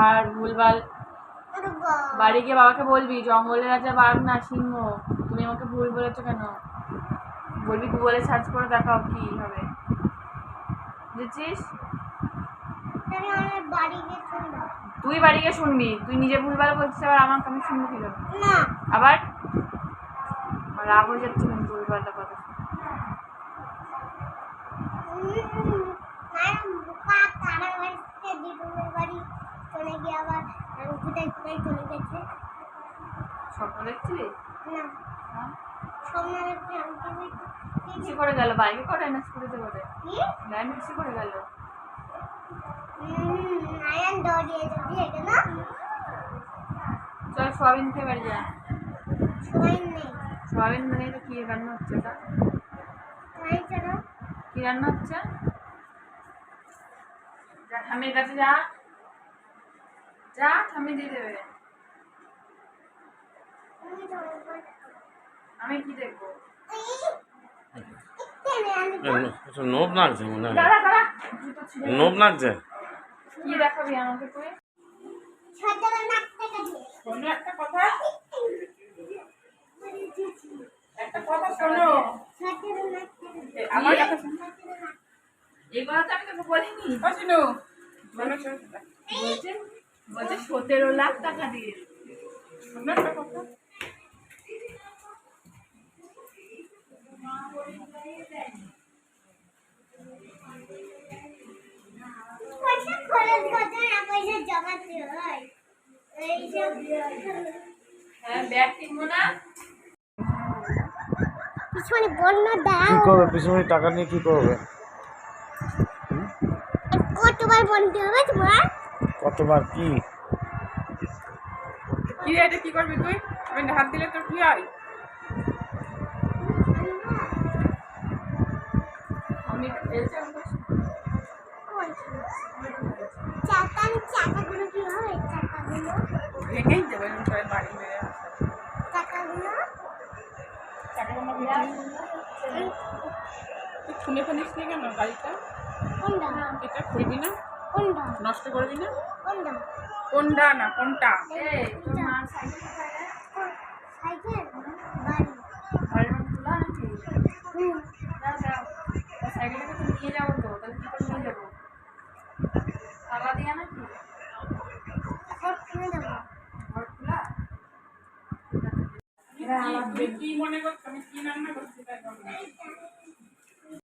আর ভুলভাল বাড়ি গিয়ে বাবাকে বলবি জঙ্গলের রাজা বাঘ না সিংহ? তুমি আমাকে ভুল বলেছ কেন? বলবি গুগলে সার্চ করে দেখাও কি হবে। বুঝেছিস? তুই বাড়ি গিয়ে শুনবি। তুই নিজে ভুলভাল বলছিস আবার আমাকে আমি শুনব কি না। আবার? রাগ হয়ে যাচ্ছে কিন্তু ভুলভালটা কথা উম, গিয়ে আবার কোথায় কোথায় চলে গেছে। স্বপ্ন দেখছিলি? না। হ্যাঁ? আমি কিসে করে গেল বাইকে করে না স্কুটিতে করে করে গেল আয়ান দৌড়িয়ে চল সোয়াবিন খেয়ে বাড়ি যা। সবাই নেই। সোয়াবিন মানে তো কি রান্না হচ্ছে কি রান্না হচ্ছে? ঠাম্মির কাছে যা। যা ঠাম্মি দিয়ে দেবে আমি কি দেখব আচ্ছা, নোব মনে হয় নোব কি আমাকে তুই একটা কথা একটা কথা শোনো আমার কথা এই কথা তো আমি তোকে বলিনি বলো বলছে সতেরো লাখ টাকা দিয়ে। কথা? না পয়সা জমাতে হয়। হ্যাঁ পিছনে বন্য কি দাও। করবে? পিছনে টাকা নিয়ে কি করবে? কতবার বলতে হবে তোমার? কতবার কি? কি রে এটা কি করবি তুই? আমি হাত দিলে তোর কি হয়? আমি চাকাগুলো কি চাকাগুলো ভেঙেই এরকম বাড়ি মেরে চাকাগুলো টাকাগুলো তুই খুলে ফেলিস নি কেন গাড়িটা এটা খুলবি না? নষ্ট করবি না কোনটা? না কোনটা? কি মনে করছিস আমি কি রান্না করছি তাই।